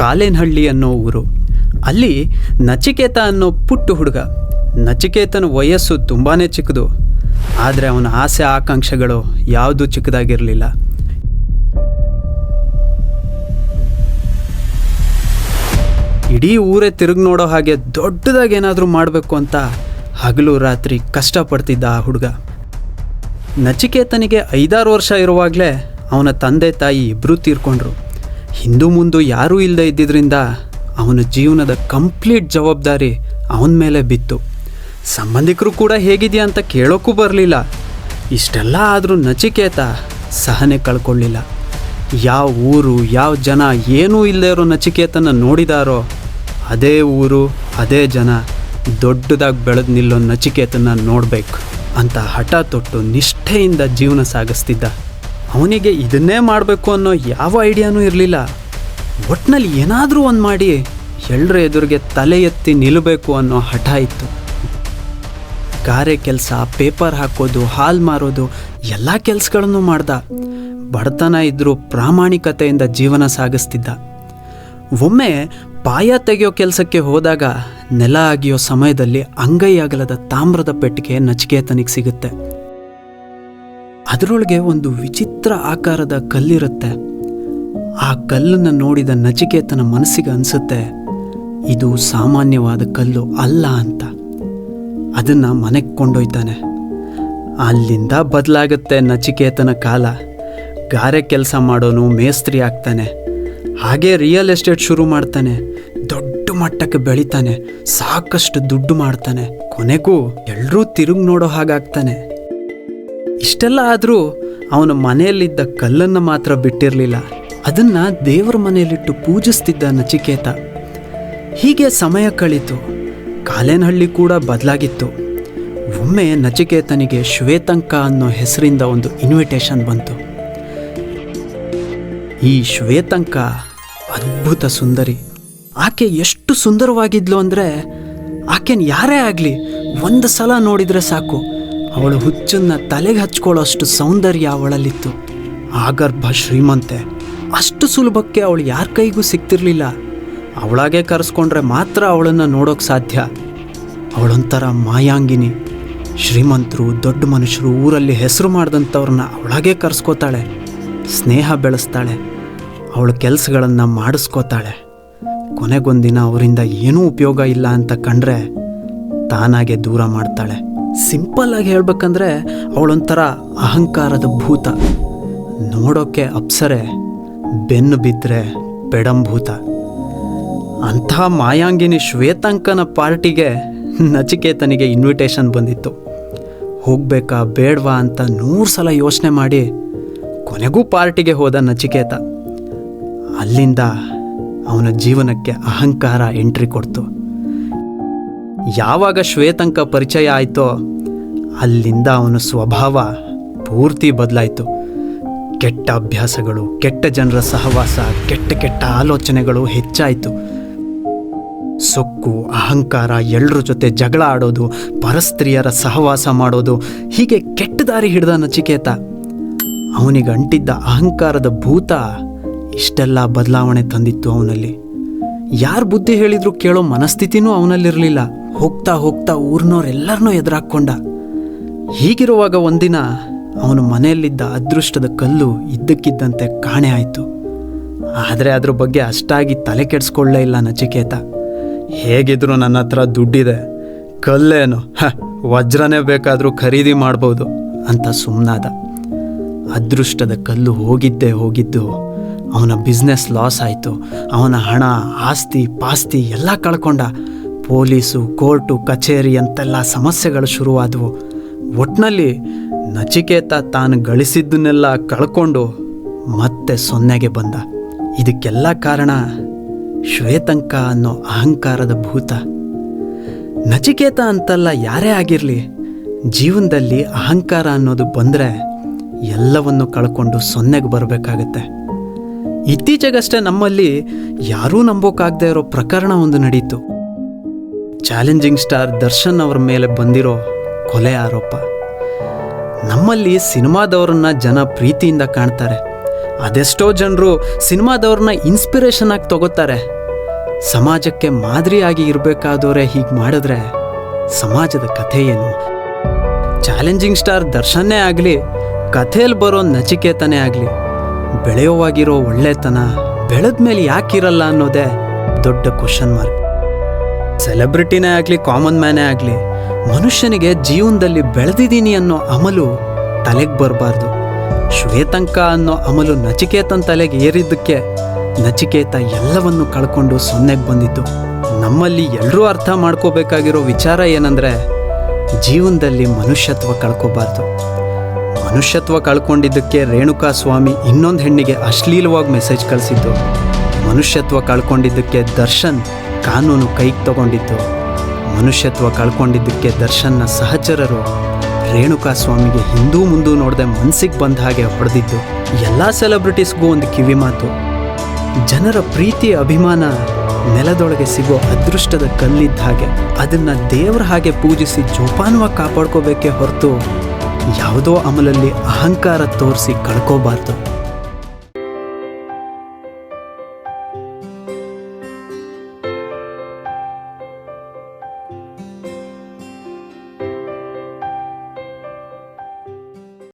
ಕಾಲೇನಹಳ್ಳಿ ಅನ್ನೋ ಊರು. ಅಲ್ಲಿ ನಚಿಕೇತ ಅನ್ನೋ ಪುಟ್ಟ ಹುಡುಗ. ನಚಿಕೇತನ ವಯಸ್ಸು ತುಂಬಾ ಚಿಕ್ಕದು. ಆದರೆ ಅವನ ಆಸೆ ಆಕಾಂಕ್ಷೆಗಳು ಯಾವುದೂ ಚಿಕ್ಕದಾಗಿರಲಿಲ್ಲ. ಇಡೀ ಊರೇ ತಿರುಗಿ ನೋಡೋ ಹಾಗೆ ದೊಡ್ಡದಾಗಿ ಏನಾದರೂ ಮಾಡಬೇಕು ಅಂತ ಹಗಲು ರಾತ್ರಿ ಕಷ್ಟಪಡ್ತಿದ್ದ ಆ ಹುಡುಗ. ನಚಿಕೇತನಿಗೆ ಐದಾರು ವರ್ಷ ಇರುವಾಗಲೇ ಅವನ ತಂದೆ ತಾಯಿ ಇಬ್ಬರೂ ತೀರ್ಕೊಂಡ್ರು. ಹಿಂದೂ ಮುಂದು ಯಾರೂ ಇಲ್ಲದೆ ಇದ್ದಿದ್ದರಿಂದ ಅವನ ಜೀವನದ ಕಂಪ್ಲೀಟ್ ಜವಾಬ್ದಾರಿ ಅವನ ಮೇಲೆ ಬಿತ್ತು. ಸಂಬಂಧಿಕರು ಕೂಡ ಹೇಗಿದೆಯಾ ಅಂತ ಕೇಳೋಕ್ಕೂ ಬರಲಿಲ್ಲ. ಇಷ್ಟೆಲ್ಲ ಆದರೂ ನಚಿಕೇತ ಸಹನೆ ಕಳ್ಕೊಳ್ಳಿಲ್ಲ. ಯಾವ ಊರು, ಯಾವ ಜನ, ಏನೂ ಇಲ್ಲದೆ ಇರೋ ನಚಿಕೇತನ ನೋಡಿದಾರೋ ಅದೇ ಊರು, ಅದೇ ಜನ ದೊಡ್ಡದಾಗಿ ಬೆಳೆದು ನಿಲ್ಲೋ ನಚಿಕೇತನ ನೋಡಬೇಕು ಅಂತ ಹಠ ತೊಟ್ಟು ನಿಷ್ಠೆಯಿಂದ ಜೀವನ ಸಾಗಿಸ್ತಿದ್ದ. ಅವನಿಗೆ ಇದನ್ನೇ ಮಾಡಬೇಕು ಅನ್ನೋ ಯಾವ ಐಡಿಯಾನೂ ಇರಲಿಲ್ಲ. ಒಟ್ನಲ್ಲಿ ಏನಾದರೂ ಒಂದು ಮಾಡಿ ಎಲ್ಲರ ಎದುರಿಗೆ ತಲೆ ಎತ್ತಿ ನಿಲ್ಲಬೇಕು ಅನ್ನೋ ಹಠ ಇತ್ತು. ಗಾರೆ ಕೆಲಸ, ಪೇಪರ್ ಹಾಕೋದು, ಹಾಲ್ ಮಾರೋದು, ಎಲ್ಲ ಕೆಲಸಗಳನ್ನು ಮಾಡ್ದ. ಬಡತನ ಇದ್ದರೂ ಪ್ರಾಮಾಣಿಕತೆಯಿಂದ ಜೀವನ ಸಾಗಿಸ್ತಿದ್ದ. ಒಮ್ಮೆ ಪಾಯ ತೆಗೆಯೋ ಕೆಲಸಕ್ಕೆ ಹೋದಾಗ ನೆಲ ಅಗಿಯೋ ಸಮಯದಲ್ಲಿ ಅಂಗೈ ಅಗಲದ ತಾಮ್ರದ ಪೆಟ್ಟಿಗೆ ನಚಿಕೇತನಿಗೆ ಸಿಗುತ್ತೆ. ಅದರೊಳಗೆ ಒಂದು ವಿಚಿತ್ರ ಆಕಾರದ ಕಲ್ಲಿರುತ್ತೆ. ಆ ಕಲ್ಲನ್ನು ನೋಡಿದ ನಚಿಕೇತನ ಮನಸ್ಸಿಗೆ ಅನಿಸುತ್ತೆ, ಇದು ಸಾಮಾನ್ಯವಾದ ಕಲ್ಲು ಅಲ್ಲ ಅಂತ. ಅದನ್ನು ಮನೆಗೆ ಕೊಂಡೊಯ್ತಾನೆ. ಅಲ್ಲಿಂದ ಬದಲಾಗುತ್ತೆ ನಚಿಕೇತನ ಕಾಲ. ಗಾರೆ ಕೆಲಸ ಮಾಡೋನು ಮೇಸ್ತ್ರಿ ಆಗ್ತಾನೆ. ಹಾಗೆ ರಿಯಲ್ ಎಸ್ಟೇಟ್ ಶುರು ಮಾಡ್ತಾನೆ. ದೊಡ್ಡ ಮಟ್ಟಕ್ಕೆ ಬೆಳಿತಾನೆ. ಸಾಕಷ್ಟು ದುಡ್ಡು ಮಾಡ್ತಾನೆ. ಕೊನೆಗೂ ಎಲ್ಲರೂ ತಿರುಗಿ ನೋಡೋ ಹಾಗಾಗ್ತಾನೆ. ಇಷ್ಟೆಲ್ಲ ಆದರೂ ಅವನ ಮನೆಯಲ್ಲಿದ್ದ ಕಲ್ಲನ್ನು ಮಾತ್ರ ಬಿಟ್ಟಿರಲಿಲ್ಲ. ಅದನ್ನ ದೇವರ ಮನೆಯಲ್ಲಿಟ್ಟು ಪೂಜಿಸ್ತಿದ್ದ ನಚಿಕೇತ. ಹೀಗೆ ಸಮಯ ಕಳೀತು. ಕಾಲೇನಹಳ್ಳಿ ಕೂಡ ಬದಲಾಗಿತ್ತು. ಒಮ್ಮೆ ನಚಿಕೇತನಿಗೆ ಶ್ವೇತಂಕ ಅನ್ನೋ ಹೆಸರಿಂದ ಒಂದು ಇನ್ವಿಟೇಷನ್ ಬಂತು. ಈ ಶ್ವೇತಂಕ ಅದ್ಭುತ ಸುಂದರಿ. ಆಕೆ ಎಷ್ಟು ಸುಂದರವಾಗಿದ್ಲು ಅಂದರೆ ಆಕೆನ ಯಾರೇ ಆಗಲಿ ಒಂದು ಸಲ ನೋಡಿದರೆ ಸಾಕು. ಅವಳು ಹುಚ್ಚನ್ನ ತಲೆಗೆ ಹಚ್ಕೊಳ್ಳೋ ಅಷ್ಟು ಸೌಂದರ್ಯ ಅವಳಲ್ಲಿತ್ತು. ಆಗರ್ಭ ಶ್ರೀಮಂತೆ. ಅಷ್ಟು ಸುಲಭಕ್ಕೆ ಅವಳು ಯಾರ ಕೈಗೂ ಸಿಗ್ತಿರ್ಲಿಲ್ಲ. ಅವಳಾಗೆ ಕರೆಸ್ಕೊಂಡ್ರೆ ಮಾತ್ರ ಅವಳನ್ನು ನೋಡೋಕೆ ಸಾಧ್ಯ. ಅವಳೊಂಥರ ಮಾಯಾಂಗಿನಿ. ಶ್ರೀಮಂತರು, ದೊಡ್ಡ ಮನುಷ್ಯರು ಊರಲ್ಲಿ ಹೆಸರು ಮಾಡಿದಂಥವ್ರನ್ನ ಅವಳಾಗೆ ಕರೆಸ್ಕೋತಾಳೆ. ಸ್ನೇಹ ಬೆಳೆಸ್ತಾಳೆ. ಅವಳ ಕೆಲಸಗಳನ್ನು ಮಾಡಿಸ್ಕೋತಾಳೆ. ಕೊನೆಗೊಂದಿನ ಅವರಿಂದ ಏನೂ ಉಪಯೋಗ ಇಲ್ಲ ಅಂತ ಕಂಡ್ರೆ ತಾನಾಗೆ ದೂರ ಮಾಡ್ತಾಳೆ. ಸಿಂಪಲ್ ಆಗಿ ಹೇಳ್ಬೇಕಂದ್ರೆ ಅವಳೊಂಥರ ಅಹಂಕಾರದ ಭೂತ. ನೋಡೋಕೆ ಅಪ್ಸರೆ, ಬೆನ್ನು ಬಿದ್ದರೆ ಪೆಡಂಭೂತ ಅಂಥ ಮಾಯಾಂಗಿನಿ ಶ್ವೇತಾಂಕನ ಪಾರ್ಟಿಗೆ ನಚಿಕೇತನಿಗೆ ಇನ್ವಿಟೇಷನ್ ಬಂದಿತ್ತು. ಹೋಗಬೇಕಾ ಬೇಡವಾ ಅಂತ ನೂರು ಸಲ ಯೋಚನೆ ಮಾಡಿ ಕೊನೆಗೂ ಪಾರ್ಟಿಗೆ ಹೋದ ನಚಿಕೇತ. ಅಲ್ಲಿಂದ ಅವನ ಜೀವನಕ್ಕೆ ಅಹಂಕಾರ ಎಂಟ್ರಿ ಕೊಡ್ತು. ಯಾವಾಗ ಶ್ವೇತಂಕ ಪರಿಚಯ ಆಯಿತೋ, ಅಲ್ಲಿಂದ ಅವನ ಸ್ವಭಾವ ಪೂರ್ತಿ ಬದಲಾಯಿತು. ಕೆಟ್ಟ ಅಭ್ಯಾಸಗಳು, ಕೆಟ್ಟ ಜನರ ಸಹವಾಸ, ಕೆಟ್ಟ ಕೆಟ್ಟ ಆಲೋಚನೆಗಳು ಹೆಚ್ಚಾಯಿತು. ಸೊಕ್ಕು, ಅಹಂಕಾರ ಎಲ್ಲರ ಜೊತೆ ಜಗಳ ಆಡೋದು, ಪರಸ್ತ್ರೀಯರ ಸಹವಾಸ ಮಾಡೋದು, ಹೀಗೆ ಕೆಟ್ಟ ದಾರಿ ಹಿಡಿದ ನಚಿಕೇತ. ಅವನಿಗೆ ಅಂಟಿದ್ದ ಅಹಂಕಾರದ ಭೂತ ಇಷ್ಟೆಲ್ಲ ಬದಲಾವಣೆ ತಂದಿತ್ತು ಅವನಲ್ಲಿ. ಯಾರು ಬುದ್ಧಿ ಹೇಳಿದ್ರು ಕೇಳೋ ಮನಸ್ಥಿತಿನೂ ಅವನಲ್ಲಿರಲಿಲ್ಲ. ಹೋಗ್ತಾ ಹೋಗ್ತಾ ಊರ್ನವ್ರೆಲ್ಲರನ್ನೂ ಎದುರಾಕ್ಕೊಂಡ ಹೀಗಿರುವಾಗ ಒಂದಿನ ಅವನು ಮನೆಯಲ್ಲಿದ್ದ ಅದೃಷ್ಟದ ಕಲ್ಲು ಇದ್ದಕ್ಕಿದ್ದಂತೆ ಕಾಣೆ ಆಯಿತು. ಆದರೆ ಅದ್ರ ಬಗ್ಗೆ ಅಷ್ಟಾಗಿ ತಲೆ ಕೆಡಿಸ್ಕೊಳ್ಳೇ ಇಲ್ಲ ನಚಿಕೇತ. ಹೇಗಿದ್ರು ನನ್ನ ಹತ್ರ ದುಡ್ಡಿದೆ, ಕಲ್ಲೇನು, ಹ, ವಜ್ರನೇ ಬೇಕಾದರೂ ಖರೀದಿ ಮಾಡ್ಬೋದು ಅಂತ ಸುಮ್ಮನಾದ ಅದೃಷ್ಟದ ಕಲ್ಲು ಹೋಗಿದ್ದೇ ಹೋಗಿದ್ದು, ಅವನ ಬಿಸ್ನೆಸ್ ಲಾಸ್ ಆಯಿತು. ಅವನ ಹಣ, ಆಸ್ತಿ, ಪಾಸ್ತಿ ಎಲ್ಲ ಕಳ್ಕೊಂಡ. ಪೊಲೀಸು, ಕೋರ್ಟು, ಕಚೇರಿ ಅಂತೆಲ್ಲ ಸಮಸ್ಯೆಗಳು ಶುರುವಾದವು. ಒಟ್ನಲ್ಲಿ ನಚಿಕೇತ ತಾನು ಗಳಿಸಿದ್ದನ್ನೆಲ್ಲ ಕಳ್ಕೊಂಡು ಮತ್ತೆ ಸೊನ್ನೆಗೆ ಬಂದ. ಇದಕ್ಕೆಲ್ಲ ಕಾರಣ ಶ್ವೇತಂಕ ಅನ್ನೋ ಅಹಂಕಾರದ ಭೂತ. ನಚಿಕೇತ ಅಂತಲ್ಲ ಯಾರೇ ಆಗಿರಲಿ, ಜೀವನದಲ್ಲಿ ಅಹಂಕಾರ ಅನ್ನೋದು ಬಂದರೆ ಎಲ್ಲವನ್ನು ಕಳ್ಕೊಂಡು ಸೊನ್ನೆಗೆ ಬರಬೇಕಾಗತ್ತೆ. ಇತ್ತೀಚೆಗಷ್ಟೇ ನಮ್ಮಲ್ಲಿ ಯಾರೂ ನಂಬೋಕ್ಕಾಗದೇ ಇರೋ ಪ್ರಕರಣ ಒಂದು ನಡೀತು. ಚಾಲೆಂಜಿಂಗ್ ಸ್ಟಾರ್ ದರ್ಶನ್ ಅವರ ಮೇಲೆ ಬಂದಿರೋ ಕೊಲೆ ಆರೋಪ. ನಮ್ಮಲ್ಲಿ ಸಿನಿಮಾದವ್ರನ್ನ ಜನ ಪ್ರೀತಿಯಿಂದ ಕಾಣ್ತಾರೆ. ಅದೆಷ್ಟೋ ಜನರು ಸಿನಿಮಾದವ್ರನ್ನ ಇನ್ಸ್ಪಿರೇಷನ್ ಆಗಿ ತಗೋತಾರೆ. ಸಮಾಜಕ್ಕೆ ಮಾದರಿಯಾಗಿ ಇರಬೇಕಾದವರೇ ಹೀಗೆ ಮಾಡಿದ್ರೆ ಸಮಾಜದ ಕಥೆ ಏನು? ಚಾಲೆಂಜಿಂಗ್ ಸ್ಟಾರ್ ದರ್ಶನ್ನೇ ಆಗಲಿ ಕಥೆಯಲ್ಲಿ ಬರೋ ನಚಿಕೇತನೇ ಆಗಲಿ, ಬೆಳೆಯೋವಾಗಿರೋ ಒಳ್ಳೆತನ ಬೆಳೆದ ಮೇಲೆ ಯಾಕಿರಲ್ಲ ಅನ್ನೋದೇ ದೊಡ್ಡ ಕ್ವಶನ್ ಮಾರ್ಕ್ ಸೆಲೆಬ್ರಿಟಿನೇ ಆಗಲಿ ಕಾಮನ್ ಮ್ಯಾನೇ ಆಗಲಿ, ಮನುಷ್ಯನಿಗೆ ಜೀವನದಲ್ಲಿ ಬೆಳೆದಿದ್ದೀನಿ ಅನ್ನೋ ಅಮಲು ತಲೆಗೆ ಬರಬಾರ್ದು. ಶ್ವೇತಂಕ ಅನ್ನೋ ಅಮಲು ನಚಿಕೇತನ್ ತಲೆಗೆ ಏರಿದ್ದಕ್ಕೆ ನಚಿಕೇತ ಎಲ್ಲವನ್ನು ಕಳ್ಕೊಂಡು ಸೊನ್ನೆಗೆ ಬಂದಿತ್ತು. ನಮ್ಮಲ್ಲಿ ಎಲ್ಲರೂ ಅರ್ಥ ಮಾಡ್ಕೋಬೇಕಾಗಿರೋ ವಿಚಾರ ಏನಂದ್ರೆ, ಜೀವನದಲ್ಲಿ ಮನುಷ್ಯತ್ವ ಕಳ್ಕೋಬಾರ್ದು. ಮನುಷ್ಯತ್ವ ಕಳ್ಕೊಂಡಿದ್ದಕ್ಕೆ ರೇಣುಕಾ ಸ್ವಾಮಿ ಇನ್ನೊಂದು ಹೆಣ್ಣಿಗೆ ಅಶ್ಲೀಲವಾಗಿ ಮೆಸೇಜ್ ಕಳಿಸಿದ್ದು. ಮನುಷ್ಯತ್ವ ಕಳ್ಕೊಂಡಿದ್ದಕ್ಕೆ ದರ್ಶನ್ ಕಾನೂನು ಕೈಗೆ ತಗೊಂಡಿದ್ದು, ಮನುಷ್ಯತ್ವ ಕಳ್ಕೊಂಡಿದ್ದಕ್ಕೆ ದರ್ಶನ್ನ ಸಹಚರರು ರೇಣುಕಾ ಸ್ವಾಮಿಗೆ ಹಿಂದೂ ಮುಂದೂ ನೋಡದೆ ಮನಸ್ಸಿಗೆ ಬಂದ ಹಾಗೆ ಹೊಡೆದಿದ್ದು. ಎಲ್ಲ ಸೆಲೆಬ್ರಿಟೀಸ್ಗೂ ಒಂದು ಕಿವಿ ಮಾತು. ಜನರ ಪ್ರೀತಿ, ಅಭಿಮಾನ ನೆಲದೊಳಗೆ ಸಿಗೋ ಅದೃಷ್ಟದ ಕಲ್ಲಿದ್ದ ಹಾಗೆ ಅದನ್ನ ದೇವರ ಹಾಗೆ ಪೂಜಿಸಿ ಜೋಪಾನವಾಗಿ ಕಾಪಾಡ್ಕೋಬೇಕೇ ಹೊರತು, ಯಾವುದೋ ಅಮಲಲ್ಲಿ ಅಹಂಕಾರ ತೋರಿಸಿ ಕಳ್ಕೋಬಾರ್ದು.